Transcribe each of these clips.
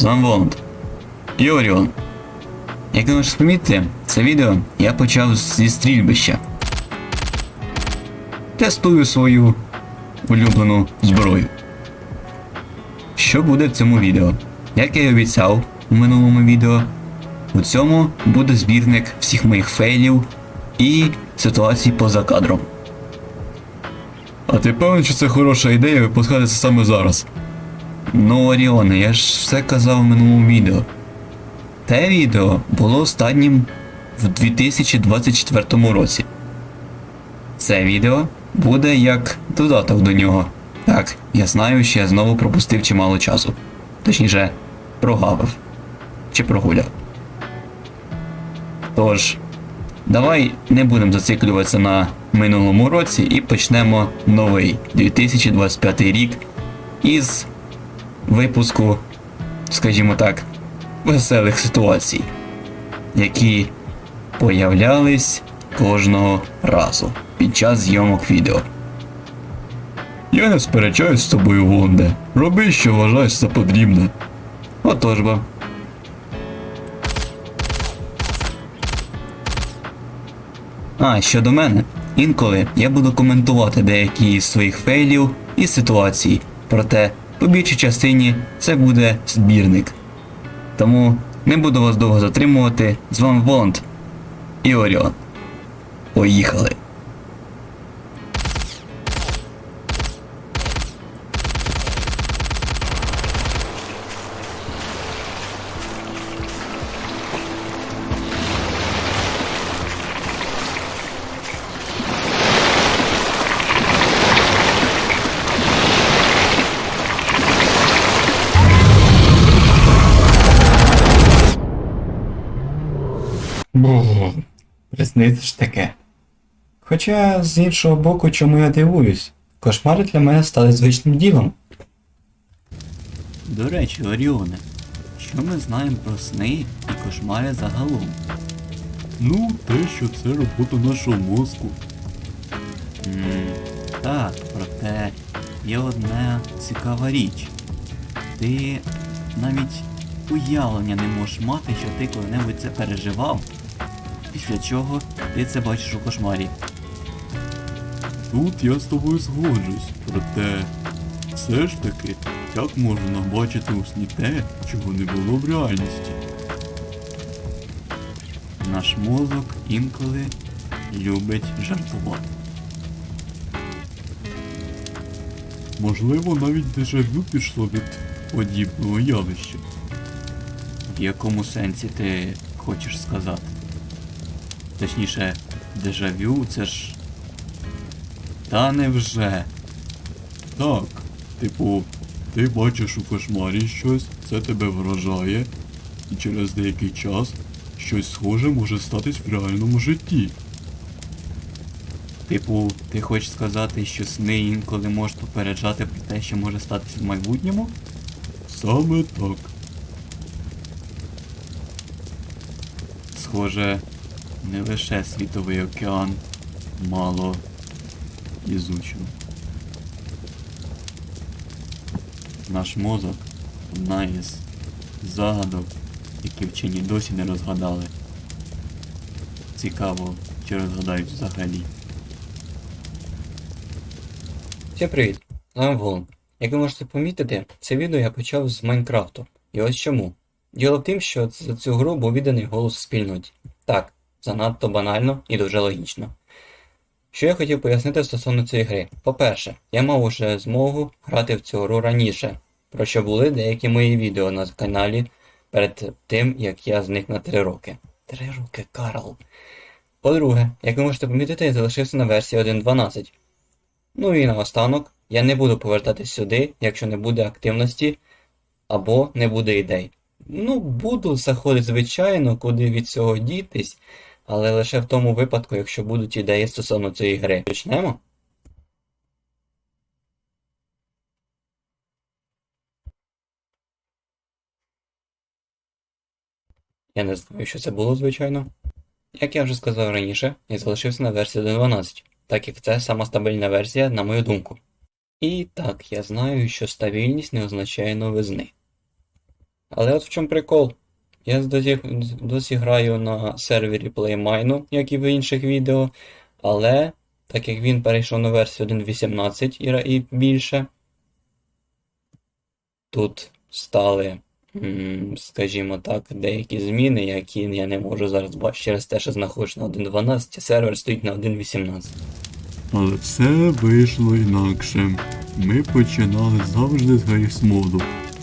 Вами Воланд. І Як ви можете помітити, це відео я почав зі стрільбища. Тестую свою улюблену зброю. Що буде в цьому відео? Як я і обіцяв у минулому відео, у цьому буде збірник всіх моїх фейлів і ситуацій поза кадром. А ти певен, що це хороша ідея випускати це саме зараз? Ну, Оріоне, я ж все казав в минулому відео. Те відео було останнім в 2024 році. Це відео буде як додаток до нього. Так, я знаю, що я знову пропустив чимало часу. Точніше, прогавив. Чи прогуляв. Тож, давай не будемо зациклюватися на минулому році і почнемо новий 2025 рік із випуску, скажімо так, веселих ситуацій, які появлялись кожного разу під час зйомок відео. Я не сперечаюсь з тобою, Вонде. Роби, що вважаєш за потрібне. Отож бо. А, щодо мене, інколи я буду коментувати деякі із своїх фейлів і ситуацій, проте по більшій частині це буде збірник. Тому не буду вас довго затримувати. З вами Воланд і Оріон. Поїхали! Присниться ж таке. Хоча, з іншого боку, чому я дивуюсь, кошмари для мене стали звичним ділом. До речі, Оріоне, що ми знаємо про сни і кошмари загалом? Ну, те, що це робота нашого мозку. М, так, проте є одна цікава річ. Ти навіть уявлення не можеш мати, що ти коли-небудь це переживав, після чого ти це бачиш у кошмарі. Тут я з тобою згоджусь, проте все ж таки, як можна бачити у сні те, чого не було в реальності? Наш мозок інколи любить жартувати. Можливо, навіть дежавю пішло від подібного явища. В якому сенсі ти хочеш сказати? Точніше, дежавю це ж. Та невже. Так, типу, ти бачиш у кошмарі щось, це тебе вражає, і через деякий час щось схоже може статись в реальному житті. Типу, ти хочеш сказати, що сни інколи можуть попереджати про те, що може статися в майбутньому? Саме так. Схоже, не лише світовий океан мало ізучено. Наш мозок одна із загадок, які вчені досі не розгадали. Цікаво, чи розгадають взагалі. Всім привіт! Вами Волн. Як ви можете помітити, це відео я почав з Майнкрафту. І ось чому. Діло в тим, що за цю гру був відданий голос спільноті. Так, занадто банально і дуже логічно. Що я хотів пояснити стосовно цієї гри. По-перше, я мав уже змогу грати в цю гру раніше, про що були деякі мої відео на каналі перед тим, як я зник на 3 роки. 3 роки, Карл. По-друге, як ви можете помітити, я залишився на версії 1.12. Ну і наостанок, я не буду повертатись сюди, якщо не буде активності або не буде ідей. Ну, буду заходити, звичайно, куди від цього дітись, але лише в тому випадку, якщо будуть ідеї стосовно цієї гри. Почнемо? Я не знаю, що це було, звичайно. Як я вже сказав раніше, я залишився на версії 1.12, так як це сама стабільна версія, на мою думку. І так, я знаю, що стабільність не означає новизни. Але от в чому прикол. Я досі, досі граю на сервері PlayMine, як і в інших відео, але так як він перейшов на версію 1.18 і, більше, тут стали, скажімо так, деякі зміни, які я не можу зараз бачити через те, що знаходжусь на 1.12, а сервер стоїть на 1.18. Але все вийшло інакше. Ми починали завжди з гейсмоду,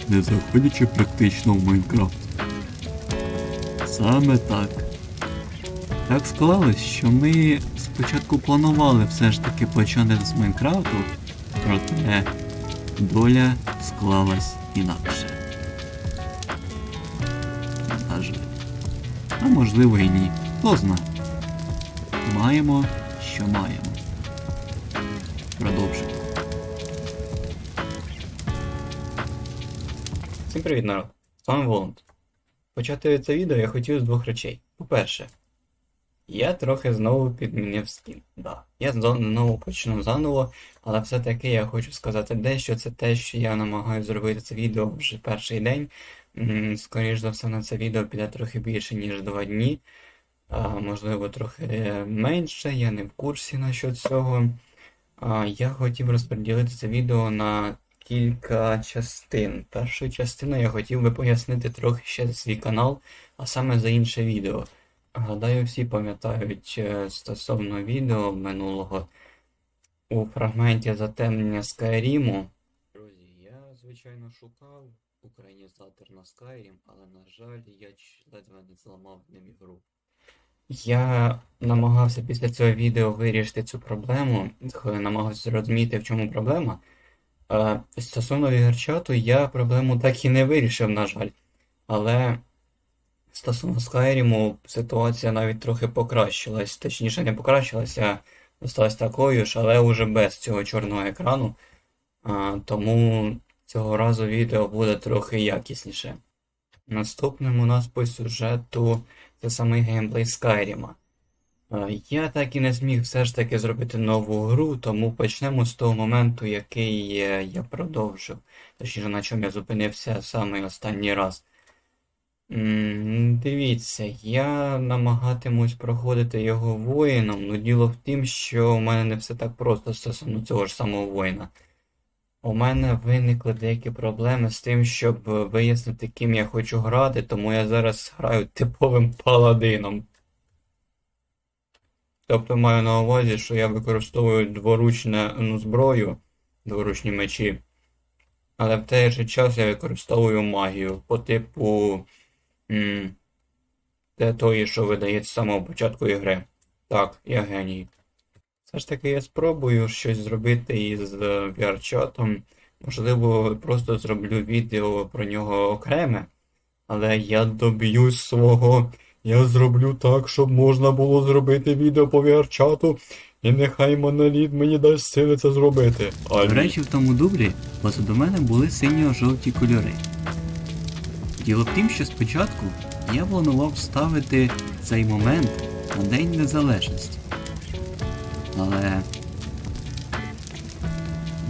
не заходячи практично в Майнкрафт. Саме так. Так склалось, що ми спочатку планували все ж таки почати з Майнкрафту, проте доля склалась інакше. На жаль. А можливо і ні. Хто знає. Маємо, що маємо. Продовжуємо. Всім привіт, народ! З вами Воланд. Почати це відео я хотів з двох речей. По-перше, я трохи знову підмінив скін. Да. Я знову почну заново, але все-таки я хочу сказати дещо. Це те, що я намагаюся зробити це відео вже перший день. М, Скоріш за все, на це відео піде трохи більше, ніж два дні. А, можливо, трохи менше, я не в курсі насчет цього. А, я хотів розподілити це відео на кілька частин. Першою частиною я хотів би пояснити трохи ще свій канал, а саме за інше відео. Гадаю, всі пам'ятають е, стосовно відео минулого у фрагменті затемнення Скайріму. Друзі, я звичайно шукав українізатор на Skyrim, але на жаль, я ледве не зламав ним ігру. Я намагався після цього відео вирішити цю проблему, намагався зрозуміти, в чому проблема. Е, Стосовно вігерчату, я проблему так і не вирішив, на жаль. Але стосовно Скайріму ситуація навіть трохи покращилась. Точніше, не покращилась, а осталась такою ж, але вже без цього чорного екрану. А, Тому цього разу відео буде трохи якісніше. Наступним у нас по сюжету це самий геймплей Скайріма. Я так і не зміг все ж таки зробити нову гру, тому почнемо з того моменту, який е, я продовжив. Точніше, на чому я зупинився саме останній раз. Дивіться, я намагатимусь проходити його воїном, ну діло в тім, що у мене не все так просто стосовно цього ж самого воїна. У мене виникли деякі проблеми з тим, щоб е, вияснити, ким я хочу грати, тому я зараз граю типовим паладином. Тобто маю на увазі, що я використовую дворучну ну, зброю, дворучні мечі, але в той же час я використовую магію по типу м, те тої, що видається з самого початку ігри. Так, я геній. Все ж таки я спробую щось зробити із е, VR-чатом. Можливо, просто зроблю відео про нього окреме, але я доб'юсь свого. Я зроблю так, щоб можна було зробити відео по VR-чату, і нехай моноліт мені дасть сили це зробити. А До речі, в тому дублі позаду мене були синьо-жовті кольори. Діло в тім, що спочатку я планував вставити цей момент на День Незалежності. Але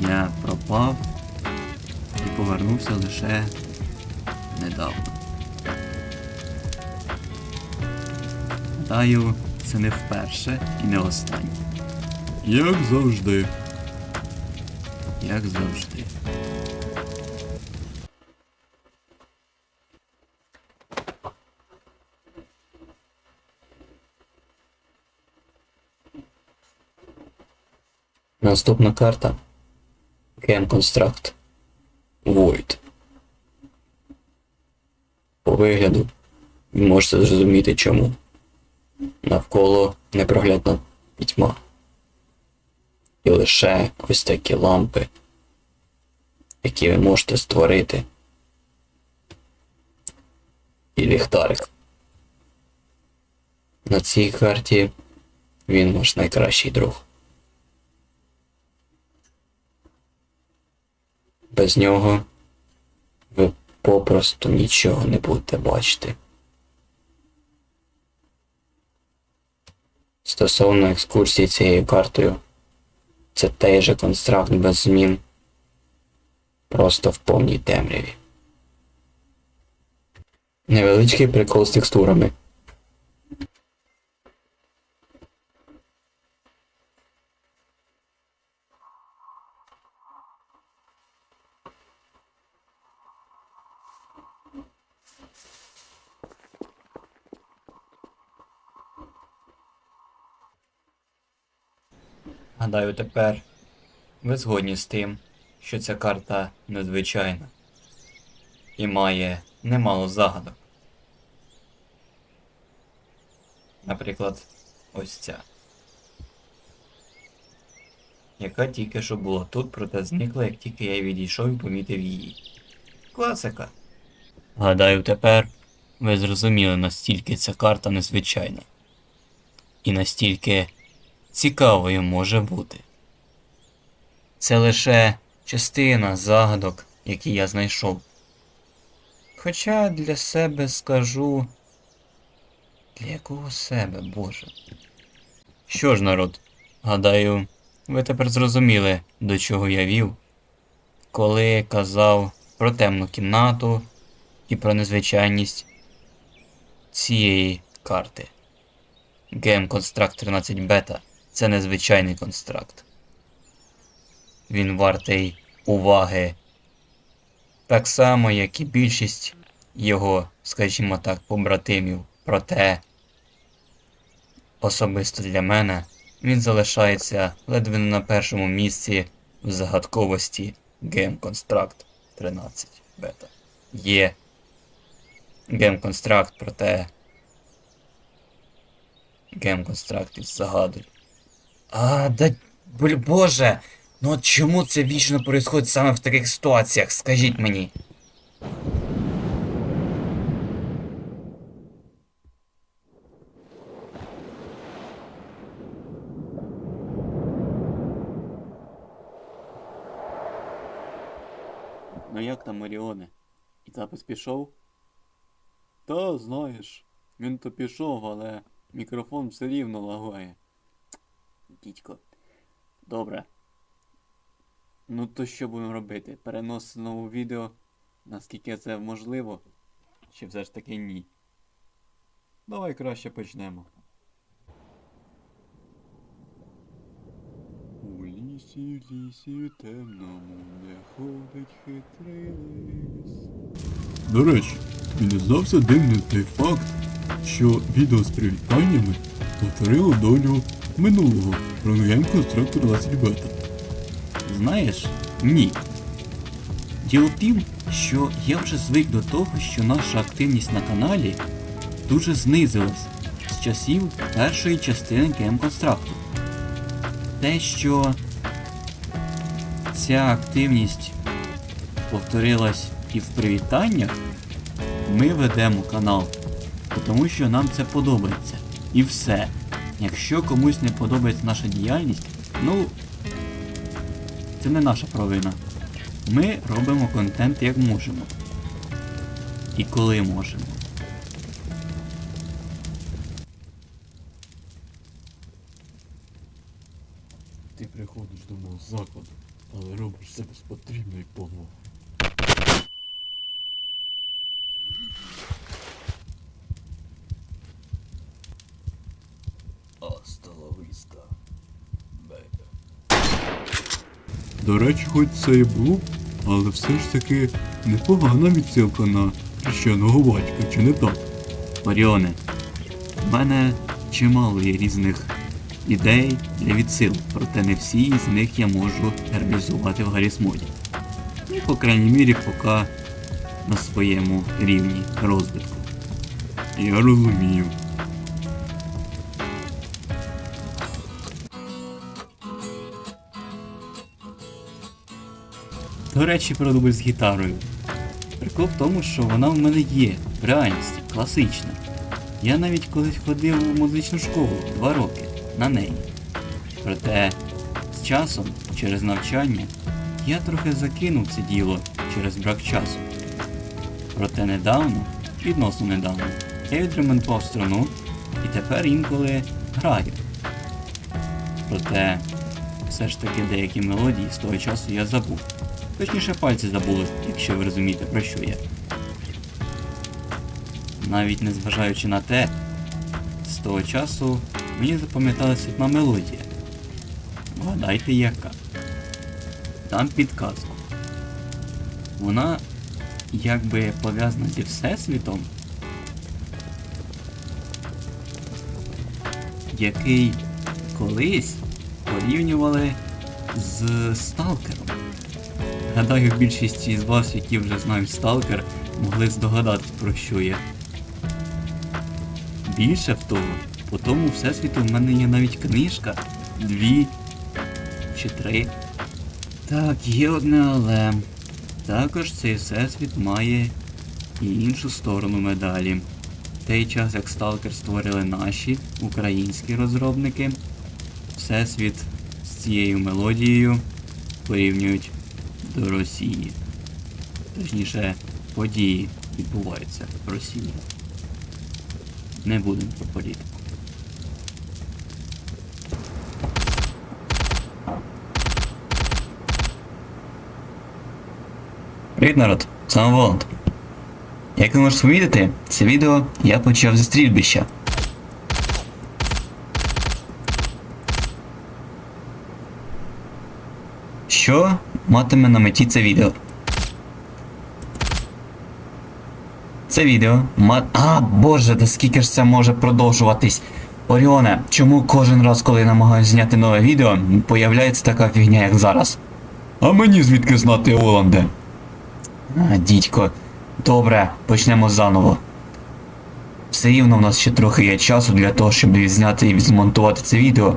я пропав і повернувся лише недавно. Гадаю, це не вперше і не останнє, Як завжди. як завжди. Наступна карта. Game Construct. Void. По вигляду ви можете зрозуміти чому. Навколо непроглядна пітьма. І лише ось такі лампи, які ви можете створити. І ліхтарик. На цій карті він ваш найкращий друг. Без нього ви попросту нічого не будете бачити. Стосовно екскурсії цією картою, це той же констракт без змін, просто в повній темряві. Невеличкий прикол з текстурами. Гадаю, тепер ви згодні з тим, що ця карта незвичайна і має немало загадок. Наприклад, ось ця. Яка тільки що була тут, проте зникла, як тільки я відійшов і помітив її. Класика. Гадаю, тепер ви зрозуміли, настільки ця карта незвичайна. І настільки цікавою може бути. Це лише частина загадок, які я знайшов. Хоча для себе скажу. Для якого себе, Боже? Що ж, народ, гадаю, ви тепер зрозуміли, до чого я вів, коли казав про темну кімнату і про незвичайність цієї карти. Game Construct 13 Beta це незвичайний констракт. Він вартий уваги так само, як і більшість його, скажімо так, побратимів. Проте, особисто для мене, він залишається ледве не на першому місці в загадковості Game Construct 13 бета. Є Game Construct, проте Game Construct із загадою. А, да боже! Ну от чому це вічно происходить саме в таких ситуаціях? Скажіть мені. Ну як там Маріоне? І запис пішов? Та знаєш, він то пішов, але мікрофон все рівно лагає. Дідько. Добре. Ну то що будемо робити? Переносити нове відео, наскільки це можливо? Чи все ж таки ні? Давай краще почнемо. У лісі, лісі темному не ходить хитрий лис. До речі, тобі не здався дивним той факт, що відео з привітаннями повторило долю минулого про Game Constructor 20 Beta. Знаєш, ні. Діло в тім, що я вже звик до того, що наша активність на каналі дуже знизилась з часів першої частини Construct. Те, що ця активність повторилась і в привітаннях, ми ведемо канал, тому що нам це подобається. І все. Якщо комусь не подобається наша діяльність, ну це не наша провина. Ми робимо контент як можемо. І коли можемо. Ти приходиш до мого закладу, але робиш це без потрібної поваги. До речі, хоч це і був, але все ж таки непогана відсилка на хрещеного батька, чи не так? Маріоне, в мене чимало є різних ідей для відсил, проте не всі з них я можу реалізувати в Гаррісмоді. Ну, по крайній мірі, поки на своєму рівні розвитку. Я розумію. До речі, про дубль з гітарою. Прикол в тому, що вона в мене є, в реальності, класична. Я навіть колись ходив у музичну школу два роки на неї. Проте з часом, через навчання, я трохи закинув це діло через брак часу. Проте недавно, відносно недавно, я відремонтував струну і тепер інколи граю. Проте все ж таки деякі мелодії з того часу я забув. Точніше пальці забули, якщо ви розумієте про що я. Навіть не зважаючи на те, з того часу мені запам'яталася одна мелодія. Вгадайте яка. Дам підказку. Вона якби пов'язана зі Всесвітом, який колись порівнювали з Сталкером. Гадаю, більшість із вас, які вже знають Сталкер, могли здогадатись про що я. Більше в того, по тому всесвіту в мене є навіть книжка, дві чи три. Так, є одне але. Також цей всесвіт має і іншу сторону медалі. Той час, як Сталкер створили наші українські розробники, всесвіт з цією мелодією порівнюють до Росії. Точніше, події відбуваються в Росії. Не будемо про політику. Привіт, народ! З вами Воланд. Як ви можете помітити, це відео я почав зі стрільбища. Що матиме на меті це відео? Це відео ма... А, боже, да скільки ж це може продовжуватись? Оріоне, чому кожен раз, коли я намагаюся зняти нове відео, появляється така фігня, як зараз? А мені звідки знати, Оланде? А, дідько. Добре, почнемо заново. Все рівно в нас ще трохи є часу для того, щоб відзняти і змонтувати це відео,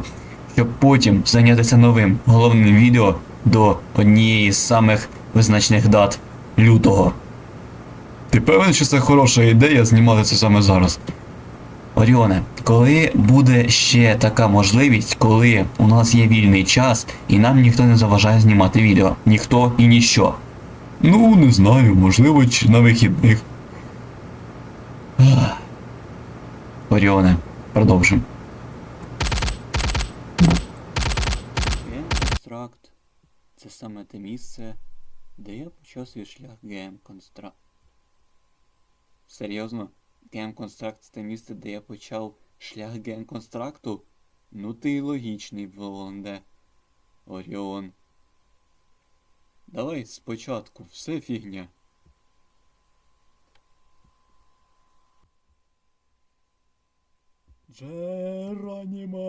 щоб потім зайнятися новим головним відео до однієї з самих визначних дат лютого. Ти певен, що це хороша ідея знімати це саме зараз? Оріоне, коли буде ще така можливість, коли у нас є вільний час і нам ніхто не заважає знімати відео? Ніхто і ніщо. Ну, не знаю, можливо, чи на вихідних. Оріоне, продовжуємо. Це саме те місце, де я почав свій шлях гейм-констракт. Серйозно? Гейм-констракт це те місце, де я почав шлях гейм-констракту? Ну ти й логічний, Волонде. Оріон. Давай спочатку, все фігня. Джеронімо.